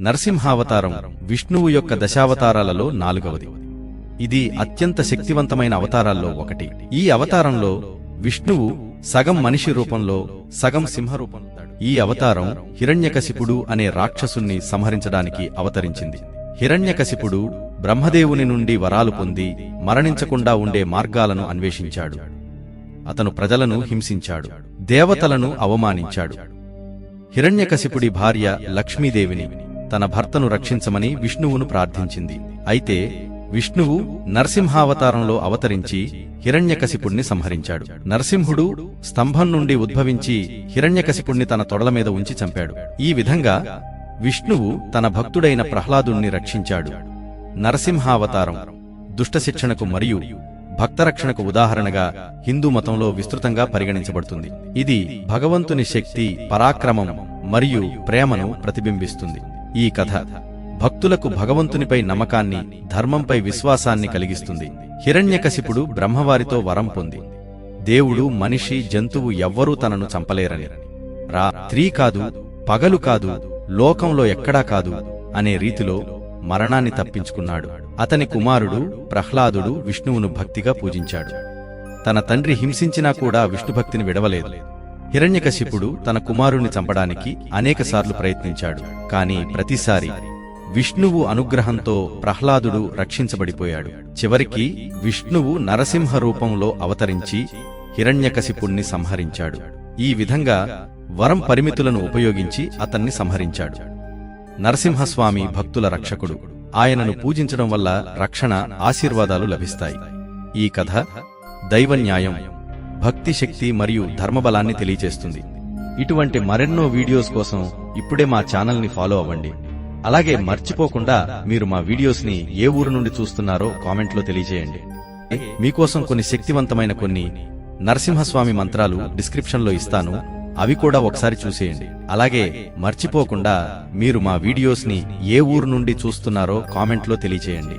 నరసింహావతారం విష్ణువు యొక్క దశావతారాలలో నాలుగవది. ఇది అత్యంత శక్తివంతమైన అవతారాల్లో ఒకటి. ఈ అవతారంలో విష్ణువు సగం మనిషి రూపంలో సగం సింహరూపంలో ఈ అవతారం హిరణ్యకశిపుడు అనే రాక్షసుణ్ణి సంహరించడానికి అవతరించింది. హిరణ్యకశిపుడు బ్రహ్మదేవుని నుండి వరాలు పొంది మరణించకుండా ఉండే మార్గాలను అన్వేషించాడు. అతను ప్రజలను హింసించాడు. దేవతలను అవమానించాడు. హిరణ్యకశిపుడి భార్య లక్ష్మీదేవిని తన భర్తను రక్షించమని విష్ణువును ప్రార్థించింది. అయితే విష్ణువు నరసింహావతారంలో అవతరించి హిరణ్యకశిపుణ్ణి సంహరించాడు. నరసింహుడు స్తంభం నుండి ఉద్భవించి హిరణ్యకశిపుణ్ణి తన తొడల మీద ఉంచి చంపాడు. ఈ విధంగా విష్ణువు తన భక్తుడైన ప్రహ్లాదుణ్ణి రక్షించాడు. నరసింహావతారం దుష్టశిక్షణకు మరియు భక్తరక్షణకు ఉదాహరణగా హిందూ మతంలో విస్తృతంగా పరిగణించబడుతుంది. ఇది భగవంతుని శక్తి పరాక్రమం మరియు ప్రేమను ప్రతిబింబిస్తుంది. ఈ కథ భక్తులకు భగవంతునిపై నమ్మకాన్ని ధర్మంపై విశ్వాసాన్ని కలిగిస్తుంది. హిరణ్యకశిపుడు బ్రహ్మవారితో వరం పొంది. దేవుడు మనిషి జంతువు ఎవ్వరూ తనను చంపలేరని. రాత్రి కాదు పగలు కాదు లోకంలో ఎక్కడా కాదు అనే రీతిలో మరణాన్ని తప్పించుకున్నాడు. అతని కుమారుడు ప్రహ్లాదుడు విష్ణువును భక్తిగా పూజించాడు. తన తండ్రి హింసించినా కూడా విష్ణుభక్తిని విడవలేదు. హిరణ్యకశిపుడు తన కుమారుణ్ణి చంపడానికి అనేకసార్లు ప్రయత్నించాడు. కాని ప్రతిసారి విష్ణువు అనుగ్రహంతో ప్రహ్లాదుడు రక్షించబడిపోయాడు. చివరికి విష్ణువు నరసింహ రూపంలో అవతరించి హిరణ్యకశిపుణ్ణి సంహరించాడు. ఈ విధంగా వరం పరిమితులను ఉపయోగించి అతన్ని సంహరించాడు. నరసింహస్వామి భక్తుల రక్షకుడు. ఆయనను పూజించడం వల్ల రక్షణ ఆశీర్వాదాలు లభిస్తాయి. ఈ కథ దైవన్యాయం. భక్తి శక్తి మరియు ధర్మబలాన్ని తెలియజేస్తుంది ఇటువంటి మరెన్నో వీడియోస్ కోసం ఇప్పుడే మా ఛానల్ని ఫాలో అవ్వండి. అలాగే మర్చిపోకుండా మీరు మా వీడియోస్ని ఏ ఊరు నుండి చూస్తున్నారో కామెంట్లో తెలియజేయండి. మీకోసం కొన్ని శక్తివంతమైన కొన్ని నరసింహస్వామి మంత్రాలు డిస్క్రిప్షన్లో ఇస్తాను. అవి కూడా ఒకసారి చూసేయండి. అలాగే మర్చిపోకుండా మీరు మా వీడియోస్ని ఏ ఊరు నుండి చూస్తున్నారో కామెంట్లో తెలియజేయండి.